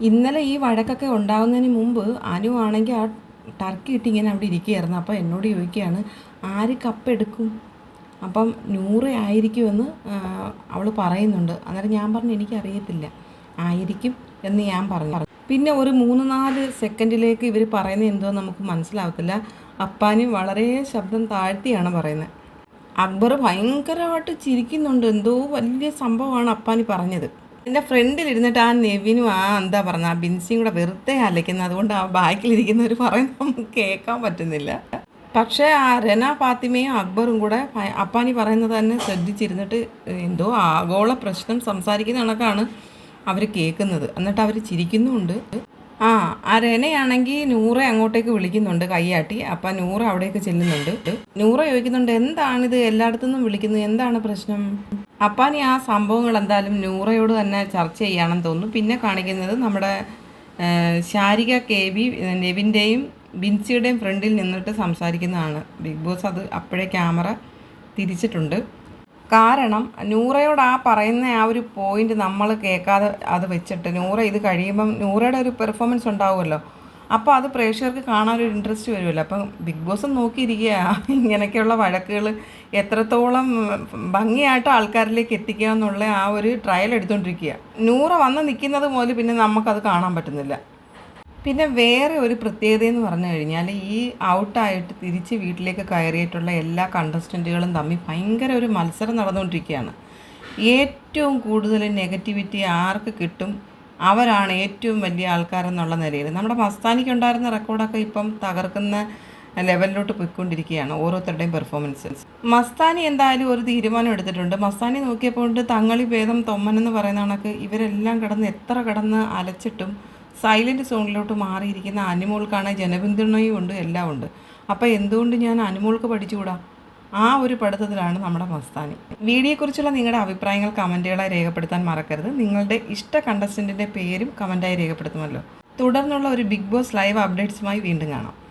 ഇന്നലെ ഈ വഴക്കൊക്കെ ഉണ്ടാകുന്നതിന് മുമ്പ് അനു ആണെങ്കിൽ ആ ടർക്കി ഇട്ട് ഇങ്ങനെ അവിടെ ഇരിക്കുകയായിരുന്നു. അപ്പോൾ എന്നോട് ചോദിക്കുകയാണ് ആര് കപ്പെടുക്കും അപ്പം നൂറ് ആയിരിക്കുമെന്ന് അവൾ പറയുന്നുണ്ട്. അന്നേരം ഞാൻ പറഞ്ഞു എനിക്കറിയത്തില്ല. ആയിരിക്കും എന്ന് ഞാൻ പറഞ്ഞു. പിന്നെ ഒരു മൂന്ന് നാല് സെക്കൻഡിലേക്ക് ഇവർ പറയുന്നത് എന്തോ നമുക്ക് മനസ്സിലാവത്തില്ല. അപ്പാനും വളരെ ശബ്ദം താഴ്ത്തിയാണ് പറയുന്നത്. അക്ബർ ഭയങ്കരമായിട്ട് ചിരിക്കുന്നുണ്ട്. എന്തോ വലിയ സംഭവമാണ് അപ്പാനി പറഞ്ഞത്. എന്റെ ഫ്രണ്ടിൽ ഇരുന്നിട്ട് ആ നെവിനും ആ എന്താ പറഞ്ഞ ആ ബിൻസിയും കൂടെ വെറുതെ അലയ്ക്കുന്നത് അതുകൊണ്ട് ആ ബാക്കിലിരിക്കുന്നവർ പറയുന്നത് നമുക്ക് കേൾക്കാൻ പറ്റുന്നില്ല. പക്ഷേ ആ രന ഫാത്തിമയും അക്ബറും കൂടെ അപ്പാനി പറയുന്നത് തന്നെ ശ്രദ്ധിച്ചിരുന്നിട്ട് എന്തോ ആഗോള പ്രശ്നം സംസാരിക്കുന്ന കണക്കാണ് അവർ കേൾക്കുന്നത്. എന്നിട്ട് അവർ ചിരിക്കുന്നുമുണ്ട് ആ ആ രനയാണെങ്കിൽ നൂറെ അങ്ങോട്ടേക്ക് വിളിക്കുന്നുണ്ട് കൈയാട്ടി അപ്പം നൂറ അവിടേക്ക് ചെല്ലുന്നുണ്ട്. നൂറ ചോദിക്കുന്നുണ്ട് എന്താണിത്? എല്ലായിടത്തു നിന്നും വിളിക്കുന്നത് എന്താണ് പ്രശ്നം? അപ്പാനി ആ സംഭവങ്ങൾ എന്തായാലും നൂറയോട് തന്നെ ചർച്ച ചെയ്യാണെന്ന് തോന്നുന്നു. പിന്നെ കാണിക്കുന്നത് നമ്മുടെ ശാരിക കെ ബി നെവിന്റെയും ബിൻസിയുടെയും ഫ്രണ്ടിൽ നിന്നിട്ട് സംസാരിക്കുന്നതാണ്. ബിഗ് ബോസ് അത് അപ്പോഴേ ക്യാമറ തിരിച്ചിട്ടുണ്ട്. കാരണം നൂറയോട് ആ പറയുന്ന ആ ഒരു പോയിന്റ് നമ്മൾ കേൾക്കാതെ അത് വെച്ചിട്ട് നൂറ ഇത് കഴിയുമ്പം നൂറയുടെ ഒരു പെർഫോമൻസ് ഉണ്ടാവുമല്ലോ. അപ്പോൾ അത് പ്രേക്ഷകർക്ക് കാണാൻ ഒരു ഇൻട്രസ്റ്റ് വരുമല്ലോ. അപ്പം ബിഗ് ബോസ് നോക്കിയിരിക്കുക ഇങ്ങനെയൊക്കെയുള്ള വഴക്കുകൾ എത്രത്തോളം ഭംഗിയായിട്ട് ആൾക്കാരിലേക്ക് എത്തിക്കുക എന്നുള്ള ആ ഒരു ട്രയൽ എടുത്തുകൊണ്ടിരിക്കുക നൂറ വന്ന് നിൽക്കുന്നത് മുതൽ പിന്നെ നമുക്കത് കാണാൻ പറ്റുന്നില്ല. പിന്നെ വേറെ ഒരു പ്രത്യേകത എന്ന് പറഞ്ഞു കഴിഞ്ഞാൽ ഈ ഔട്ടായിട്ട് തിരിച്ച് വീട്ടിലേക്ക് കയറിയിട്ടുള്ള എല്ലാ കണ്ടസ്റ്റന്റുകളും തമ്മിൽ ഭയങ്കര ഒരു മത്സരം നടന്നുകൊണ്ടിരിക്കുകയാണ്. ഏറ്റവും കൂടുതൽ നെഗറ്റിവിറ്റി ആർക്ക് കിട്ടും? അവരാണ് ഏറ്റവും വലിയ ആൾക്കാരെന്നുള്ള നിലയിൽ. നമ്മുടെ മസ്താനിക്ക് ഉണ്ടായിരുന്ന റെക്കോർഡൊക്കെ ഇപ്പം തകർക്കുന്ന ലെവലിലോട്ട് പോയിക്കൊണ്ടിരിക്കുകയാണ് ഓരോരുത്തരുടെയും പെർഫോമൻസസ് മസ്താനി എന്തായാലും ഒരു തീരുമാനം എടുത്തിട്ടുണ്ട്. മസ്താനി നോക്കിയപ്പോൾ തങ്ങളി ഭേദം തൊമ്മനെന്ന് പറയുന്ന കണക്ക് ഇവരെല്ലാം കിടന്ന് എത്ര കിടന്ന് അലച്ചിട്ടും സൈലന്റ് സോണിലോട്ട് മാറിയിരിക്കുന്ന അനുമോൾക്കാണ് ജനപിന്തുണയും ഉണ്ട് എല്ലാം ഉണ്ട്. അപ്പോൾ എന്തുകൊണ്ട് ഞാൻ അനുമോൾക്ക് പഠിച്ചുകൂടാ? ആ ഒരു പഠിത്തത്തിലാണ് നമ്മുടെ മസ്താനി. വീഡിയോയെക്കുറിച്ചുള്ള നിങ്ങളുടെ അഭിപ്രായങ്ങൾ കമന്റുകളായി രേഖപ്പെടുത്താൻ മറക്കരുത്. നിങ്ങളുടെ ഇഷ്ട കണ്ടസ്റ്റന്റിന്റെ പേരും കമന്റായി രേഖപ്പെടുത്തുമല്ലോ. തുടർന്നുള്ള ഒരു ബിഗ് ബോസ് ലൈവ് അപ്ഡേറ്റ്സുമായി വീണ്ടും കാണാം.